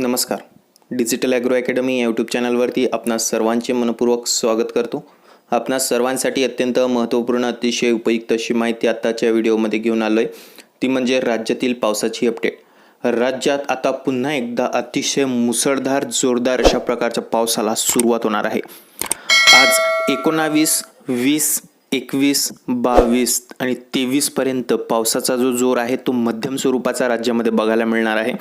नमस्कार. Digital agro academy या YouTube चॅनलवरती आपणास सर्वांचे मनपूर्वक स्वागत करतो. आपणास सर्वांसाठी अत्यंत महत्त्वपूर्ण अतिशय उपयुक्त अशी माहिती आत्ताच्या व्हिडिओमध्ये घेऊन आलो आहे ती म्हणजे राज्यातील पावसाची अपडेट राज्यात आता पुन्हा एकदा अतिशय मुसळधार जोरदार अशा प्रकारच्या पावसाला सुरुवात होणार आहे. आज एकोणावीस वीस एकवीस बावीस आणि तेवीसपर्यंत पावसाचा जो जोर आहे तो मध्यम स्वरूपाचा राज्यामध्ये बघायला मिळणार आहे.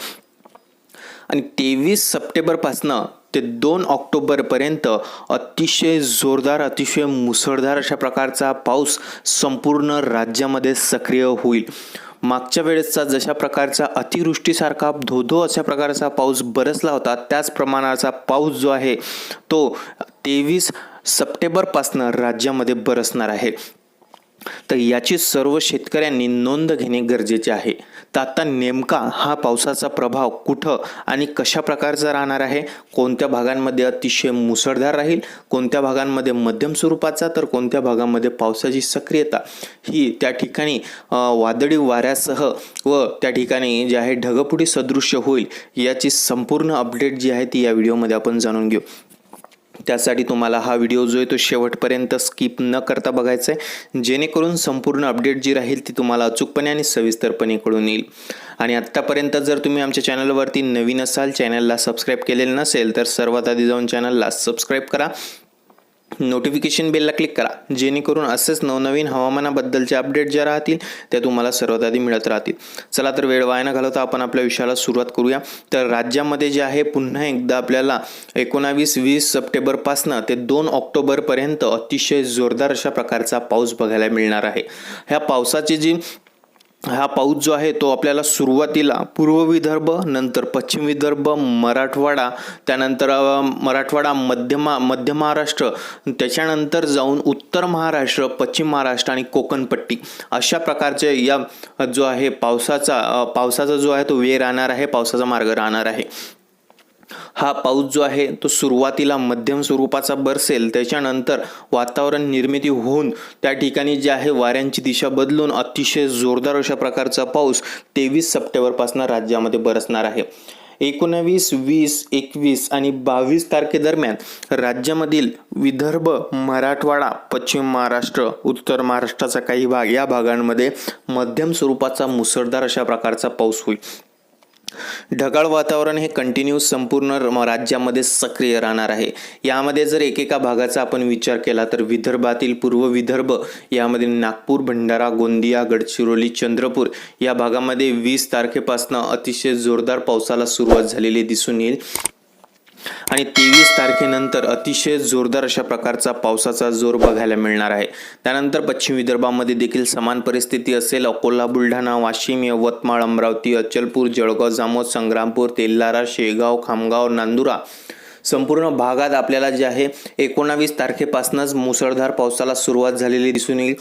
आणि तेवीस सप्टेंबरपासनं ते दोन ऑक्टोबरपर्यंत अतिशय जोरदार अतिशय मुसळधार अशा प्रकारचा पाऊस संपूर्ण राज्यामध्ये सक्रिय होईल. मागच्या वेळेसचा जशा प्रकारचा अतिवृष्टीसारखा धोधो अशा प्रकारचा पाऊस बरसला होता त्याच प्रमाणाचा पाऊस जो आहे तो तेवीस सप्टेंबरपासनं राज्यामध्ये बरसणार आहे. तर याची सर्व शेतकऱ्यांनी नोंद घेणे गरजेचे आहे. तर आता नेमका हा पावसाचा प्रभाव कुठं आणि कशा प्रकारचा राहणार आहे? कोणत्या भागांमध्ये अतिशय मुसळधार राहील? कोणत्या भागांमध्ये मध्यम स्वरूपाचा? तर कोणत्या भागांमध्ये पावसाची सक्रियता? ही त्या ठिकाणी वादळी वाऱ्यासह व त्या ठिकाणी जे आहे ढगपुटी सदृश्य होईल याची संपूर्ण अपडेट जी आहे ती या व्हिडिओमध्ये आपण जाणून घेऊ. त्यासाठी तुम्हाला हा व्हिडिओ जो आहे तो शेवटपर्यंत स्किप न करता बघायचा आहे जेणेकरून संपूर्ण अपडेट जी राहील ती तुम्हाला अचूकपणे आणि सविस्तरपणे कळून येईल. आणि आत्तापर्यंत जर तुम्ही आमच्या चॅनलवरती नवीन असाल चॅनलला सबस्क्राईब केलेलं नसेल तर सर्वात आधी जाऊन चॅनलला सबस्क्राईब करा. नोटिफिकेशन बेलला क्लिक करा. जेणेकरून असेच नवनवीन हवामानाबद्दलचे अपडेट ज्या राहतील त्या तुम्हाला सर्वात आधी मिळत राहतील. चला तर वेळ वाया न घालवता आपण आपल्या विषयाला सुरुवात करूया. तर राज्यामध्ये जे आहे पुन्हा एकदा आपल्याला एकोणावीस वीस सप्टेंबरपासनं ते दोन ऑक्टोबरपर्यंत अतिशय जोरदार अशा प्रकारचा पाऊस बघायला मिळणार आहे. ह्या पावसाची जी हा पाऊस जो आहे तो आपल्याला सुरुवातीला पूर्व विदर्भ नंतर पश्चिम विदर्भ मराठवाडा त्यानंतर मराठवाडा मध्य मा मध्य महाराष्ट्र त्याच्यानंतर जाऊन उत्तर महाराष्ट्र पश्चिम महाराष्ट्र आणि कोकणपट्टी अशा प्रकारचे या जो आहे पावसाचा पावसाचा जो आहे तो वेळ राहणार आहे पावसाचा मार्ग राहणार आहे. हा पाऊस जो आहे तो सुरुवातीला मध्यम स्वरूपाचा बरसेल. त्याच्यानंतर वातावरण निर्मिती होऊन त्या ठिकाणी जे आहे वाऱ्यांची दिशा बदलून अतिशय जोरदार अशा प्रकारचा पाऊस तेवीस सप्टेंबरपासून राज्यामध्ये बरसणार आहे. एकोणावीस वीस एकवीस आणि बावीस तारखेदरम्यान राज्यामधील विदर्भ मराठवाडा पश्चिम महाराष्ट्र उत्तर महाराष्ट्राचा काही भाग या भागांमध्ये मध्यम स्वरूपाचा मुसळधार अशा प्रकारचा पाऊस होईल. ढगाळ वातावरण हे कंटिन्यू संपूर्ण र- राज्यामध्ये सक्रिय राहणार आहे. यामध्ये जर एकेका भागाचा आपण विचार केला तर विदर्भातील पूर्व विदर्भ यामध्ये नागपूर भंडारा गोंदिया गडचिरोली चंद्रपूर या भागामध्ये वीस तारखेपासून अतिशय जोरदार पावसाला सुरुवात झालेली दिसून येईल. आणि तेवीस तारखेनंतर अतिशय जोरदार अशा प्रकारचा पावसाचा जोर बघायला मिळणार आहे. त्यानंतर पश्चिम विदर्भामध्ये देखील समान परिस्थिती असेल. अकोला बुलढाणा वाशिम यवतमाळ अमरावती अचलपूर जळगाव जामोद संग्रामपूर तेल्लारा शेगाव खामगाव नांदुरा संपूर्ण भागात आपल्याला जे आहे एकोणावीस तारखेपासूनच मुसळधार पावसाला सुरुवात झालेली दिसून येईल.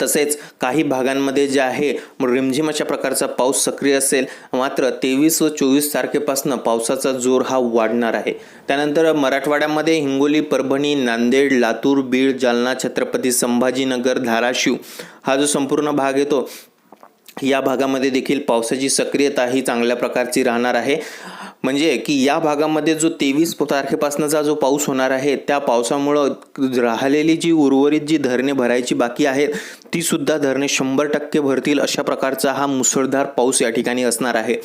तसेच काही भागांमध्ये जे आहे रिमझिम अशा प्रकारचा पाऊस सक्रिय असेल. मात्र तेवीस व चोवीस तारखेपासून पावसाचा जोर हा वाढणार आहे. त्यानंतर मराठवाड्यामध्ये हिंगोली परभणी नांदेड लातूर बीड जालना छत्रपती संभाजीनगर धाराशिव हा जो संपूर्ण भाग येतो या भागामध्ये देखील पावसाची सक्रियता ही चांगल्या प्रकारची राहणार आहे. म्हणजे की या भागामध्ये जो तेवीस तारखेपासूनचा जो पाऊस होणार आहे त्या पावसामुळं राहिलेली जी उर्वरित जी धरणे भरायची बाकी आहेत ती सुद्धा धरणे शंभर टक्के भरतील अशा प्रकारचा हा मुसळधार पाऊस या ठिकाणी असणार आहे.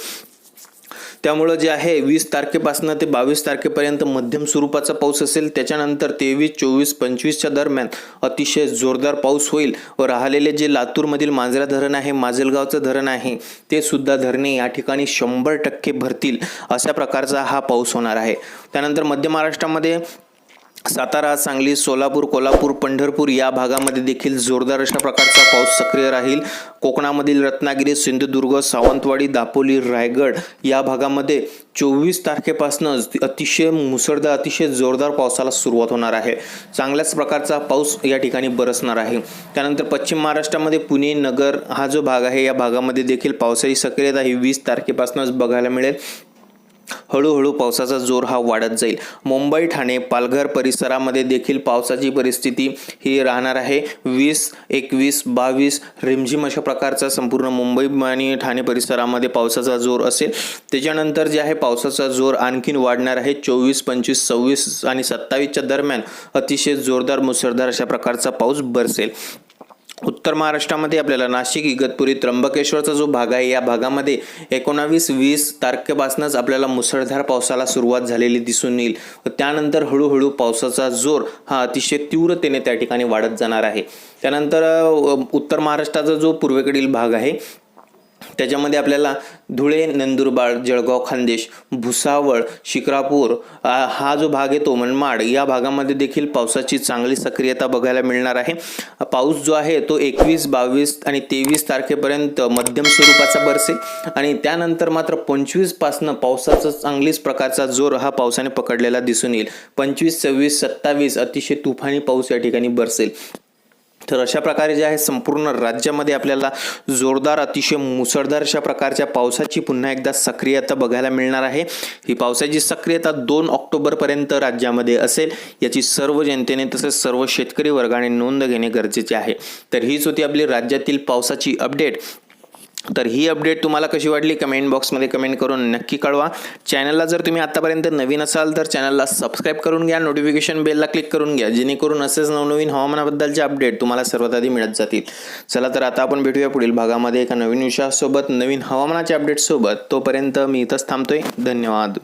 त्यामुळं जे आहे वीस तारखेपासून ते बावीस तारखेपर्यंत मध्यम स्वरूपाचा पाऊस असेल. त्याच्यानंतर तेवीस चोवीस पंचवीसच्या दरम्यान अतिशय जोरदार पाऊस होईल व राहिलेले जे लातूरमधील मांजरा धरण आहे माजलगावचं धरण आहे ते सुद्धा धरणे या ठिकाणी शंभर टक्के भरतील अशा प्रकारचा हा पाऊस होणार आहे. त्यानंतर मध्य महाराष्ट्रामध्ये सातारा सांगली सोलापूर कोल्हापूर पंढरपूर या भागामध्ये देखील जोरदार अशा प्रकारचा पाऊस सक्रिय राहील. कोकणामधील रत्नागिरी सिंधुदुर्ग सावंतवाडी दापोली रायगड या भागामध्ये चोवीस तारखेपासून अतिशय मुसळधार अतिशय जोरदार पावसाला सुरुवात होणार आहे. चांगल्याच प्रकारचा पाऊस या ठिकाणी बरसणार आहे. त्यानंतर पश्चिम महाराष्ट्रामध्ये पुणे नगर हा जो भाग आहे या भागामध्ये देखील पावसाची सक्रियता ही वीस तारखेपासूनच बघायला मिळेल. हळूहळू पावसाचा जोर हा वाढत जाईल. मुंबई ठाणे पालघर परिसरामध्ये देखील पावसाची परिस्थिती ही राहणार आहे. वीस एकवीस बावीस रिमझिम अशा प्रकारचा संपूर्ण मुंबई आणि ठाणे परिसरामध्ये पावसाचा जोर असेल. त्याच्यानंतर जे आहे पावसाचा जोर आणखीन वाढणार आहे. चोवीस पंचवीस सव्वीस आणि सत्तावीसच्या दरम्यान अतिशय जोरदार मुसळधार अशा प्रकारचा पाऊस बरसेल. उत्तर महाराष्ट्रामध्ये आपल्याला नाशिक इगतपुरी त्र्यंबकेश्वरचा जो भाग आहे या भागामध्ये एकोणावीस वीस तारखेपासूनच आपल्याला मुसळधार पावसाला सुरुवात झालेली दिसून येईल. व त्यानंतर हळूहळू पावसाचा जोर हा अतिशय तीव्रतेने त्या ठिकाणी वाढत जाणार आहे. त्यानंतर उत्तर महाराष्ट्राचा जो पूर्वेकडील भाग आहे त्याच्यामध्ये आपल्याला धुळे नंदुरबार जळगाव खान्देश भुसावळ शिक्रापूर हा जो भाग आहे तो मनमाड या भागामध्ये देखील पावसाची चांगली सक्रियता बघायला मिळणार आहे. पाऊस जो आहे तो एकवीस बावीस आणि तेवीस तारखेपर्यंत मध्यम स्वरूपाचा बरसेल आणि त्यानंतर मात्र पंचवीसपासनं पावसाचा चांगलीच प्रकारचा जोर हा पावसाने पकडलेला दिसून येईल. पंचवीस सव्वीस सत्तावीस अतिशय तुफानी पाऊस या ठिकाणी बरसेल. तर अशा प्रकारे जे आहे संपूर्ण राज्यामध्ये आपल्याला जोरदार अतिशय मुसळधार अशा प्रकारच्या पावसाची पुन्हा एकदा सक्रियता बघायला मिळणार आहे. ही पावसाची सक्रियता दोन ऑक्टोबरपर्यंत राज्यामध्ये असेल याची सर्व जनतेने तसेच सर्व शेतकरी वर्गाने नोंद घेणे गरजेचे आहे. तर हीच होती आपली राज्यातील पावसाची अपडेट. तर ही अपडेट तुम्हाला कशी वाटली? कमेंट बॉक्समध्ये कमेंट करून नक्की कळवा. चॅनलला जर तुम्ही आत्तापर्यंत नवीन असाल तर चॅनलला सबस्क्राईब करून घ्या. नोटिफिकेशन बेलला क्लिक करून घ्या. जेणेकरून असेच नवनवीन हवामानाबद्दलचे अपडेट तुम्हाला सर्वात आधी मिळत जातील. चला तर आता आपण भेटूया पुढील भागामध्ये एका नवीन विषयासोबत नवीन हवामानाच्या अपडेटसोबत तोपर्यंत मी इथंच थांबतोय. धन्यवाद.